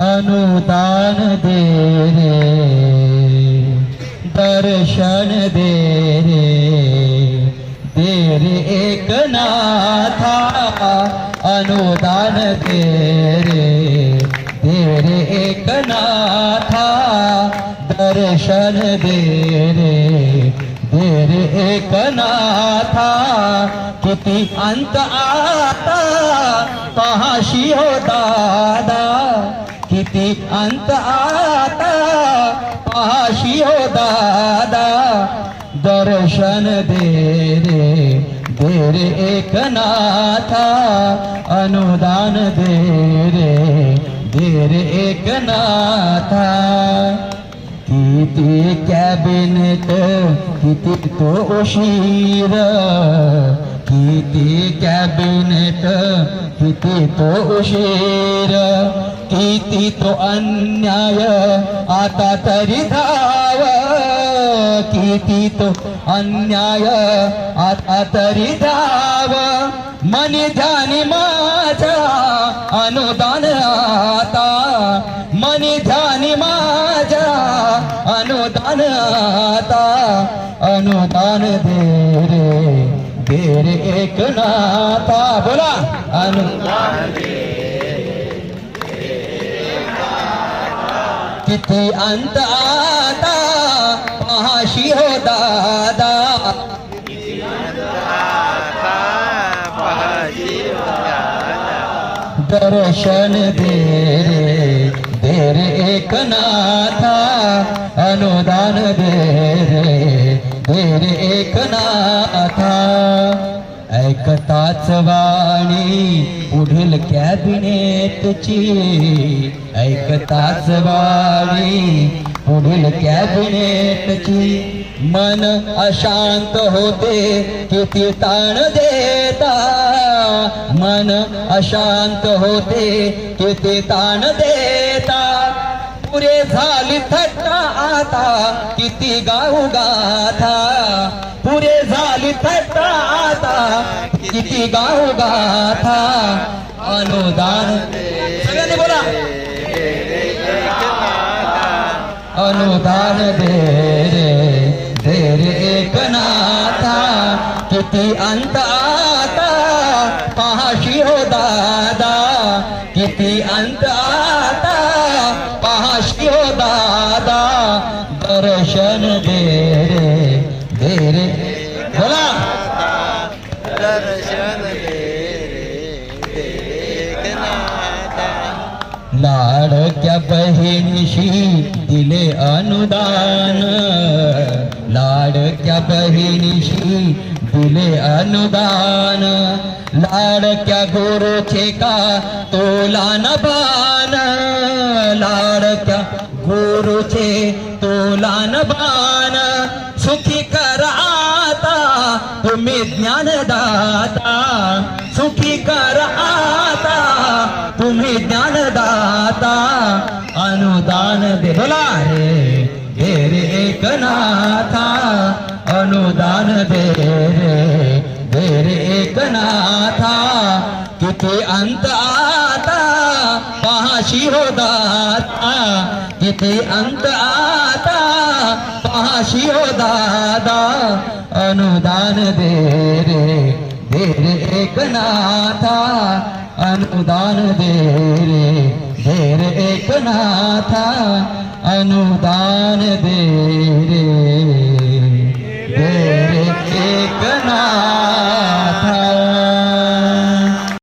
अनुदान दे रे, दर्शन दे रे। तेरे एक नाथा, अनुदान दे रे। तेरे एक नाथा, दर्शन दे रे। तेरे एक नाथा कि अंत आता, कहाँ शी हो दादा? किती अंत आता पाहाशी हो दादा, दर्शन दे रे, दे एक नाथा, अनुदान दे रे, दे एक नाथा। किती कॅबिनेट, किती तो उशीर, किती कॅबिनेट किती तो उशीर किती तो अन्याय आता तरी धाव. किती तो अन्याय आता तरी धाव. मनी ध्यानी माझा अनुदान आता. मनी ध्यानी माझा अनुदान आता. अनुदान दे रे. दे एक नाता बोला अनुदान किती अंत आता पहाशी हो दादा। दर्शन दे रे दे रे एकनाथा अनुदान दे रे एक नाथा एकनाथा. ऐकताच वाणी पुढील कॅबिनेटची. ऐकताच वाणी पुढील कॅबिनेटची. मन अशांत होते किती ताण देता. मन अशांत होते किती ताण देता. पुरे झाली थट्टा आता किती गाऊ गाथा पुरे झाली थट्टा आता, किती गाऊ गाथा अनुदान सगळ्यांनी बोला. अनुदान दे रे दे रे एकनाथा किती अंत आता, पाहाशी हो दादा, किती लाडक्या बहिणीशी दिले अनुदान. लाडक्या बहिणीशी दिले अनुदान. लाडक्या गुरुचे का तोला न बाण. लाडक्या गुरुचे तोला न बाण. सुखी कर आता, तुम्ही ज्ञानदाता. सुखी कर बोला रे हे रे एकनाथा अनुदान दे रे। दे रे एकनाथा किती अंत आता पाहाशी हो दाता। किती अंत आता पाहाशी हो दादा। अनुदान दे रे दे रे एकनाथा अनुदान दे रे। दे रे एकनाथा अनुदान दे।